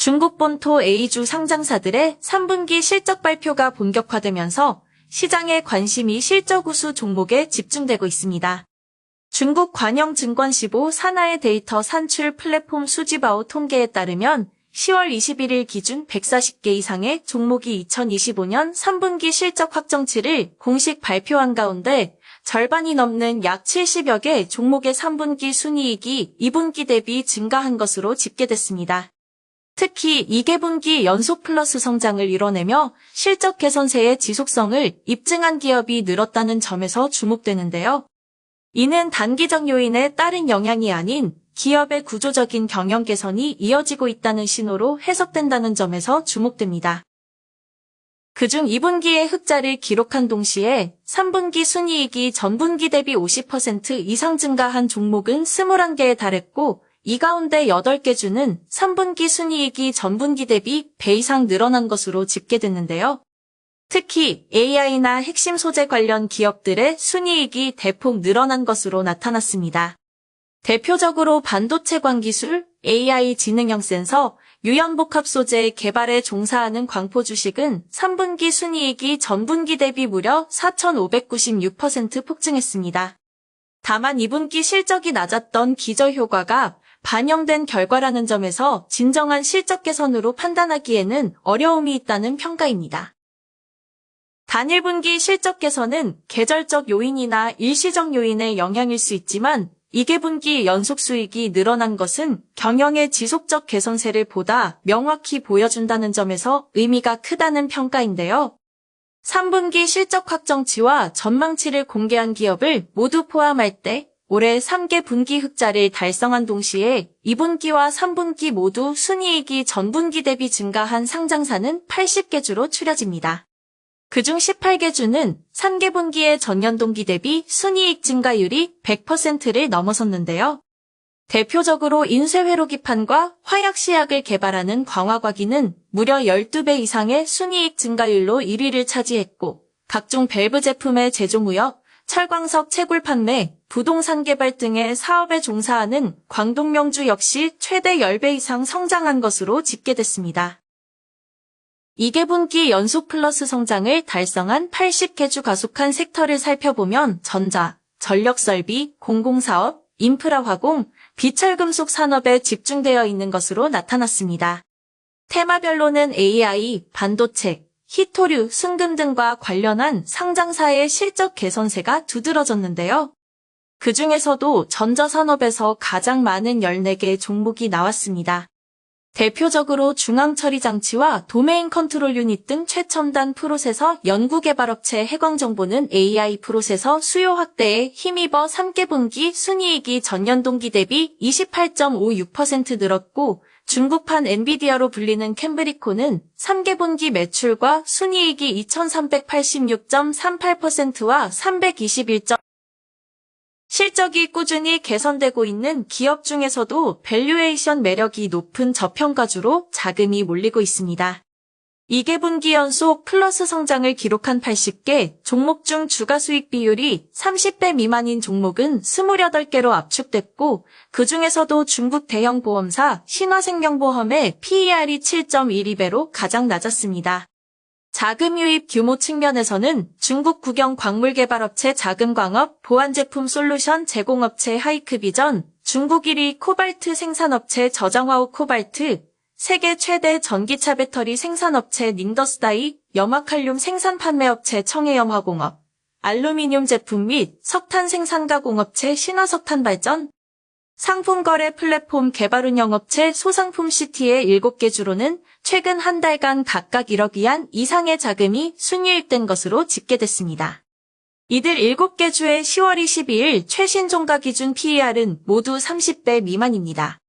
중국 본토 A주 상장사들의 3분기 실적 발표가 본격화되면서 시장의 관심이 실적 우수 종목에 집중되고 있습니다. 중국 관영 증권 15 산하의 데이터 산출 플랫폼 수지바오 통계에 따르면 10월 21일 기준 140개 이상의 종목이 2025년 3분기 실적 확정치를 공식 발표한 가운데 절반이 넘는 약 70여 개 종목의 3분기 순이익이 2분기 대비 증가한 것으로 집계됐습니다. 특히 2개분기 연속 플러스 성장을 이뤄내며 실적 개선세의 지속성을 입증한 기업이 늘었다는 점에서 주목되는데요. 이는 단기적 요인에 따른 영향이 아닌 기업의 구조적인 경영 개선이 이어지고 있다는 신호로 해석된다는 점에서 주목됩니다. 그중 2분기에 흑자를 기록한 동시에 3분기 순이익이 전분기 대비 50% 이상 증가한 종목은 21개에 달했고 이 가운데 8개 주는 3분기 순이익이 전분기 대비 배 이상 늘어난 것으로 집계됐는데요. 특히 AI나 핵심 소재 관련 기업들의 순이익이 대폭 늘어난 것으로 나타났습니다. 대표적으로 반도체 광기술, AI 지능형 센서, 유연복합 소재 개발에 종사하는 광포 주식은 3분기 순이익이 전분기 대비 무려 4,596% 폭증했습니다. 다만 2분기 실적이 낮았던 기저효과가 반영된 결과라는 점에서 진정한 실적 개선으로 판단하기에는 어려움이 있다는 평가입니다. 단일 분기 실적 개선은 계절적 요인이나 일시적 요인의 영향일 수 있지만 2개 분기 연속 수익이 늘어난 것은 경영의 지속적 개선세를 보다 명확히 보여준다는 점에서 의미가 크다는 평가인데요. 3분기 실적 확정치와 전망치를 공개한 기업을 모두 포함할 때 올해 3개 분기 흑자를 달성한 동시에 2분기와 3분기 모두 순이익이 전분기 대비 증가한 상장사는 80개 주로 추려집니다. 그중 18개 주는 3개 분기의 전년 동기 대비 순이익 증가율이 100%를 넘어섰는데요. 대표적으로 인쇄회로기판과 화약시약을 개발하는 광화과기는 무려 12배 이상의 순이익 증가율로 1위를 차지했고 각종 밸브 제품의 제조무역, 철광석 채굴 판매, 부동산 개발 등의 사업에 종사하는 광동 명주 역시 최대 10배 이상 성장한 것으로 집계됐습니다. 2개 분기 연속 플러스 성장을 달성한 80개 주 가속한 섹터를 살펴보면 전자, 전력설비, 공공사업, 인프라 화공, 비철금속 산업에 집중되어 있는 것으로 나타났습니다. 테마별로는 AI, 반도체, 히토류, 승금 등과 관련한 상장사의 실적 개선세가 두드러졌는데요. 그 중에서도 전자산업에서 가장 많은 14개 종목이 나왔습니다. 대표적으로 중앙처리 장치와 도메인 컨트롤 유닛 등 최첨단 프로세서 연구개발업체 해광정보는 AI 프로세서 수요 확대에 힘입어 3개 분기 순이익이 전년 동기 대비 28.56% 늘었고 중국판 엔비디아로 불리는 캠브리코는 3개 분기 매출과 순이익이 2386.38%와 321. 실적이 꾸준히 개선되고 있는 기업 중에서도 밸류에이션 매력이 높은 저평가주로 자금이 몰리고 있습니다. 2개 분기 연속 플러스 성장을 기록한 80개 종목 중 주가 수익 비율이 30배 미만인 종목은 28개로 압축됐고 그 중에서도 중국 대형 보험사 신화생명보험의 PER이 7.12배로 가장 낮았습니다. 자금 유입 규모 측면에서는 중국 국영 광물개발업체 자금광업, 보안제품 솔루션 제공업체 하이크비전, 중국 1위 코발트 생산업체 저장화우 코발트, 세계 최대 전기차 배터리 생산업체 닝더스다이, 염화칼륨 생산 판매업체 청해염화공업, 알루미늄 제품 및 석탄 생산가 공업체 신화석탄발전, 상품 거래 플랫폼 개발 운영업체 소상품시티의 7개 주로는 최근 한 달간 각각 1억 위안 이상의 자금이 순유입된 것으로 집계됐습니다. 이들 7개 주의 10월 22일 최신 종가 기준 PER은 모두 30배 미만입니다.